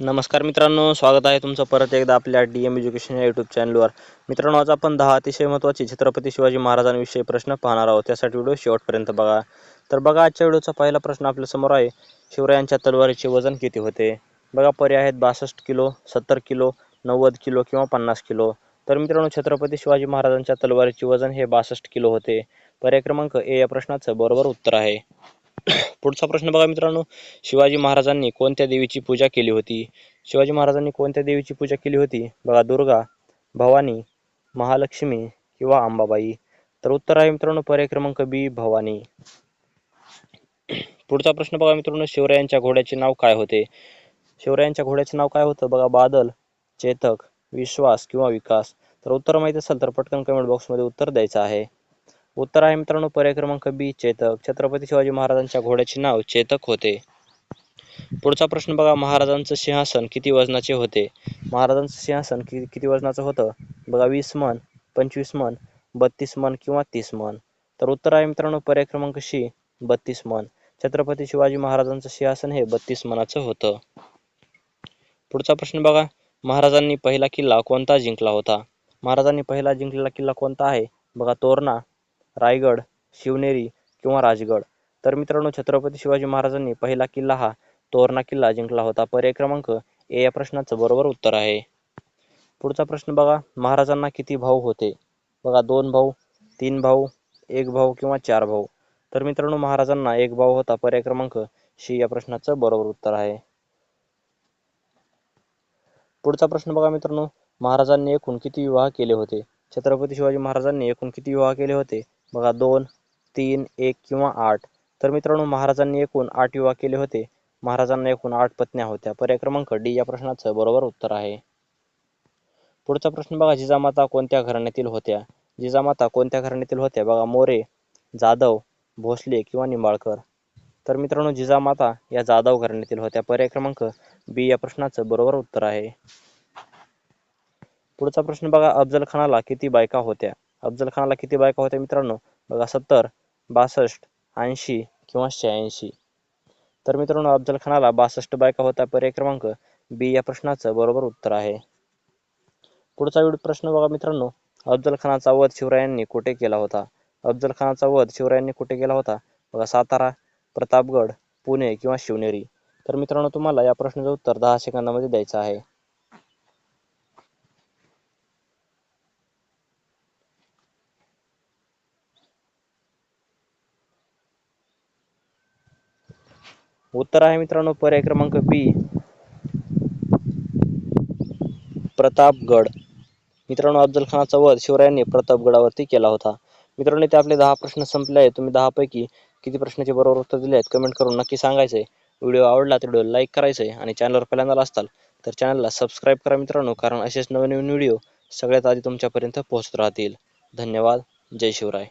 नमस्कार मित्रांनो स्वागत आहे तुमचं परत एकदा आपल्या डी एम एज्युकेशन या यूट्यूब चॅनलवर मित्रांनो आज आपण दहा अतिशय महत्त्वाचे छत्रपती शिवाजी महाराजांविषयी प्रश्न पाहणार आहोत. त्यासाठी व्हिडिओ शेवटपर्यंत बघा. तर बघा आजच्या व्हिडिओचा पहिला प्रश्न आपल्यासमोर आहे. शिवरायांच्या तलवारीचे वजन किती होते? बघा पर्याय आहेत बासष्ट किलो सत्तर किलो नव्वद किलो किंवा पन्नास किलो. तर मित्रांनो छत्रपती शिवाजी महाराजांच्या तलवारीचे वजन हे बासष्ट किलो होते. पर्याय क्रमांक ए या प्रश्नाचं बरोबर उत्तर आहे. पुढचा प्रश्न बघा मित्रांनो. शिवाजी महाराजांनी कोणत्या देवीची पूजा केली होती? शिवाजी महाराजांनी कोणत्या देवीची पूजा केली होती? बघा दुर्गा भवानी महालक्ष्मी किंवा अंबाबाई. तर उत्तर आहे मित्रांनो पर्याय क्रमांक बी भवानी. पुढचा प्रश्न बघा मित्रांनो शिवरायांच्या घोड्याचे नाव काय होते? शिवरायांच्या घोड्याचे नाव काय होतं? बघा बादल चेतक विश्वास किंवा विकास. तर उत्तर माहीत असेल तर पटकन कमेंट बॉक्समध्ये उत्तर द्यायचं आहे. उत्तर आहे मित्रांनो पर्याय क्रमांक बी चेतक. छत्रपती शिवाजी महाराजांच्या घोड्याचे नाव चेतक होते. पुढचा प्रश्न बघा महाराजांचं सिंहासन किती वजनाचे होते? महाराजांचं सिंहासन किती किती वजनाचं होतं? बघा वीस मन पंचवीस मन बत्तीस मन किंवा तीस मन. तर उत्तर आहे मित्रांनो पर्याय क्रमांक शी बत्तीस मन. छत्रपती शिवाजी महाराजांचं सिंहासन हे बत्तीस मनाचं होतं. पुढचा प्रश्न बघा महाराजांनी पहिला किल्ला कोणता जिंकला होता? महाराजांनी पहिला जिंकलेला किल्ला कोणता आहे? बघा तोरणा. रायगड शिवनेरी किंवा राजगड. तर मित्रांनो छत्रपती शिवाजी महाराजांनी पहिला किल्ला हा तोरणा किल्ला जिंकला होता. पर्याय क्रमांक ए या प्रश्नाचं बरोबर उत्तर आहे. पुढचा प्रश्न बघा महाराजांना किती भाऊ होते? बघा दोन भाऊ तीन भाऊ एक भाऊ किंवा चार भाऊ. तर मित्रांनो महाराजांना एक भाऊ होता. पर्याय क्रमांक शी या प्रश्नाचं बरोबर उत्तर आहे. पुढचा प्रश्न बघा मित्रांनो महाराजांनी एकूण किती विवाह केले होते? छत्रपती शिवाजी महाराजांनी एकूण किती विवाह केले होते? बघा दोन तीन एक किंवा आठ. तर मित्रांनो महाराजांनी एकूण आठ विवाह केले होते. महाराजांना एकूण आठ पत्न्या होत्या. पर्याय क्रमांक डी या प्रश्नाचं बरोबर उत्तर आहे. पुढचा प्रश्न बघा जिजामाता कोणत्या घराण्यातील होत्या? जिजामाता कोणत्या घराण्यातील होत्या? बघा मोरे जाधव भोसले किंवा निंबाळकर. तर मित्रांनो जिजामाता या जाधव घराण्यातील होत्या. पर्याय क्रमांक बी या प्रश्नाचं बरोबर उत्तर आहे. पुढचा प्रश्न बघा अफजल खानाला किती बायका होत्या? अफजल खानाला किती बायका होत्या मित्रांनो? बघा सत्तर बासष्ट ऐंशी किंवा शहाऐंशी. तर मित्रांनो अफजल खानाला बासष्ट बायका होता पर्याय क्रमांक बी या प्रश्नाचं बरोबर उत्तर आहे. पुढचा वेळ प्रश्न बघा मित्रांनो अफजल खानाचा वध शिवरायांनी कुठे केला होता? अफजल खानाचा वध शिवरायांनी कुठे केला होता? बघा सातारा प्रतापगड पुणे किंवा शिवनेरी. तर मित्रांनो तुम्हाला या प्रश्नाचं उत्तर दहा सेकंदामध्ये द्यायचं आहे. उत्तर आहे मित्रांनो पर्याय क्रमांक बी प्रतापगड. मित्रांनो अफजल खानाचा वध शिवरायांनी प्रतापगडावरती केला होता. मित्रांनो इथे आपले दहा प्रश्न संपले आहेत. तुम्ही दहा पैकी किती प्रश्नाचे बरोबर उत्तर दिले आहेत कमेंट करून नक्की सांगायचंय. व्हिडिओ आवडला तर व्हिडिओ लाईक करायचंय आणि चॅनलवर पहिल्यांदा असताल तर चॅनलला सबस्क्राईब करा मित्रांनो कारण असेच नवीन नवीन व्हिडिओ सगळ्यात आधी तुमच्यापर्यंत पोहोचत राहतील. धन्यवाद. जय शिवराय.